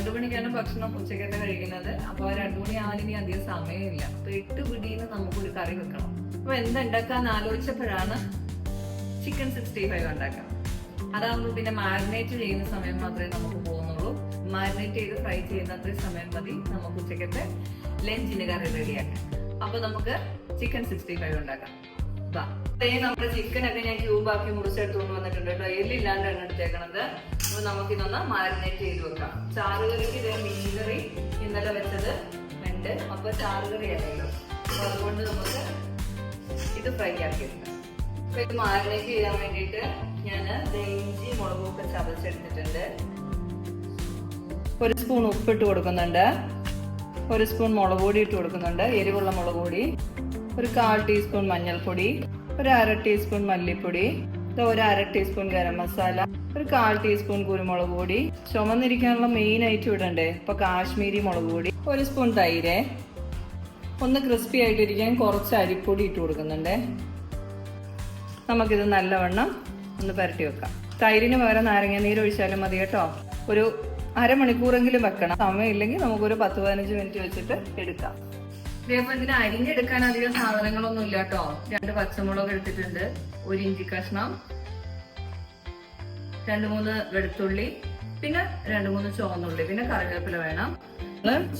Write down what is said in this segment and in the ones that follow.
രണ്ടു മണിക്കാണ് ഭക്ഷണം ഉച്ചക്കത്തെ കഴിക്കുന്നത്. അപ്പൊ ആ രണ്ടു മണി ആവാൻ ഇനി അധികം സമയമില്ല. അപ്പൊ എട്ട് പിടിയിൽ നമുക്കൊരു കറി വെക്കണം. അപ്പൊ എന്തുണ്ടാക്കാന്ന് ആലോചിച്ചപ്പോഴാണ് ചിക്കൻ സിക്സ്റ്റി ഫൈവ് ഉണ്ടാക്കാം അതാകുമ്പോൾ പിന്നെ മാരിനേറ്റ് ചെയ്യുന്ന സമയം മാത്രമേ നമുക്ക് പോകുന്നുള്ളൂ. മാരിനേറ്റ് ചെയ്ത് ഫ്രൈ ചെയ്യുന്ന അത്രയും സമയം മതി. നമുക്ക് ഉച്ചക്കത്തെ ലഞ്ചിന് കറി റെഡിയാക്കാം അപ്പൊ നമുക്ക് ചിക്കൻ സിക്സ്റ്റി ഫൈവ് ഉണ്ടാക്കാം. ദേ നമ്മുടെ ചിക്കൻ ഒക്കെ ഞാൻ ക്യൂബാക്കി മുറിച്ചെടുത്ത് കൊണ്ടുവന്നിട്ടുണ്ട് വന്നിട്ടുണ്ട് എല്ലില്ലാണ്ട് എണ്ണ എടുത്തേക്കണത്. നമുക്ക് ഇതൊന്ന് മാരിനേറ്റ് ചെയ്ത് വെക്കാം. ചാറുകറിക്ക് ഇതേ മീൻകറി ഇന്നലെ വെച്ചത് ഉണ്ട് അപ്പൊ ചാറുകറി ആണല്ലോ അപ്പൊ അതുകൊണ്ട് നമുക്ക് ഇത് ഫ്രൈ ആക്കി എടുക്കാം. അപ്പൊ ഇത് മാരിനേറ്റ് ചെയ്യാൻ വേണ്ടിയിട്ട് ഞാൻ ഇഞ്ചി മുളകൊക്കെ ചതച്ചെടുത്തിട്ടുണ്ട്. ഒരു സ്പൂൺ ഉപ്പിട്ട് കൊടുക്കുന്നുണ്ട്. ഒരു സ്പൂൺ മുളക് പൊടി ഇട്ട് കൊടുക്കുന്നുണ്ട്. എരിവുള്ള മുളക് പൊടി. ഒരു കാൽ ടീസ്പൂൺ മഞ്ഞൾപ്പൊടി ഒരു അര ടീസ്പൂൺ മല്ലിപ്പൊടി ഒരു അര ടീസ്പൂൺ ഗരം മസാല ഒരു കാൽ ടീസ്പൂൺ കുരുമുളക് പൊടി. ചുമന്നിരിക്കാനുള്ള മെയിൻ ഐറ്റം ഇടണ്ടേ ഇപ്പൊ കാശ്മീരി മുളക് പൊടി ഒരു സ്പൂൺ തൈര്. ഒന്ന് ക്രിസ്പി ആയിട്ടിരിക്കാൻ കുറച്ച് അരിപ്പൊടി ഇട്ട് കൊടുക്കുന്നുണ്ട്. നമുക്കിത് നല്ലവണ്ണം ഒന്ന് പരട്ടി വെക്കാം. തൈരിന് പകരം നാരങ്ങ നീര് ഒഴിച്ചാലും മതി കേട്ടോ. ഒരു അരമണിക്കൂറെങ്കിലും വെക്കണം. സമയമില്ലെങ്കിൽ നമുക്കൊരു പത്ത് പതിനഞ്ച് മിനിറ്റ് വെച്ചിട്ട് എടുക്കാം. ഇതേപോലെ ഇതിന് അരിഞ്ഞെടുക്കാൻ അധികം സാധനങ്ങളൊന്നും ഇല്ല കേട്ടോ. രണ്ട് പച്ചമുളക് എടുത്തിട്ടുണ്ട്. ഒരു ഇഞ്ചി കഷ്ണം. രണ്ട് മൂന്ന് വെളുത്തുള്ളി. പിന്നെ രണ്ട് മൂന്ന് ചുവന്നുള്ളി. പിന്നെ കറിവേപ്പില വേണം.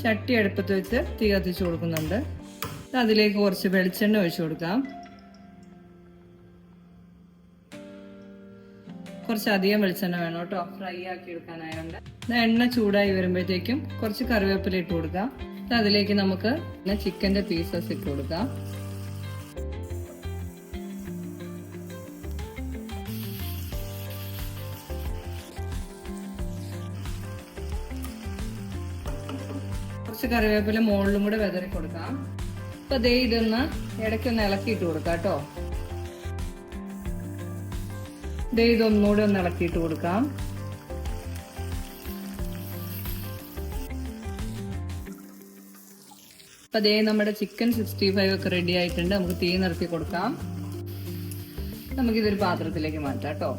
ചട്ടി അടുപ്പത്ത് വെച്ച് തീ കത്തിച്ചു കൊടുക്കുന്നുണ്ട്. അതിലേക്ക് കുറച്ച് വെളിച്ചെണ്ണ ഒഴിച്ചു കൊടുക്കാം. കുറച്ച് അധികം വെളിച്ചെണ്ണ വേണം കേട്ടോ. ഫ്രൈ ആക്കി എടുക്കാനായതുകൊണ്ട് എണ്ണ ചൂടായി വരുമ്പോഴത്തേക്കും കുറച്ച് കറിവേപ്പില ഇട്ട് കൊടുക്കാം. അതിലേക്ക് നമുക്ക് ചിക്കന്റെ പീസസ് ഇട്ട് കൊടുക്കാം. കുറച്ച് കറിവേപ്പില മുകളിലും കൂടെ വിതറി കൊടുക്കാം. അപ്പൊ ദേ ഇതൊന്ന് ഇടയ്ക്കൊന്ന് ഇളക്കിയിട്ട് കൊടുക്കാം കേട്ടോ. ദേ ഇതൊന്നുകൂടെ ഒന്ന് ഇളക്കിയിട്ട് കൊടുക്കാം. അപ്പൊ അതേ നമ്മുടെ ചിക്കൻ സിക്സ്റ്റി ഫൈവ് ഒക്കെ റെഡി ആയിട്ടുണ്ട്. നമുക്ക് തീ നിർത്തി കൊടുക്കാം. നമുക്കിതൊരു പാത്രത്തിലേക്ക് മാറ്റാം കേട്ടോ.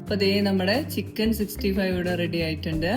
അപ്പൊ ദേ നമ്മുടെ ചിക്കൻ സിക്സ്റ്റി ഫൈവ് ഇവിടെ റെഡി ആയിട്ടുണ്ട്.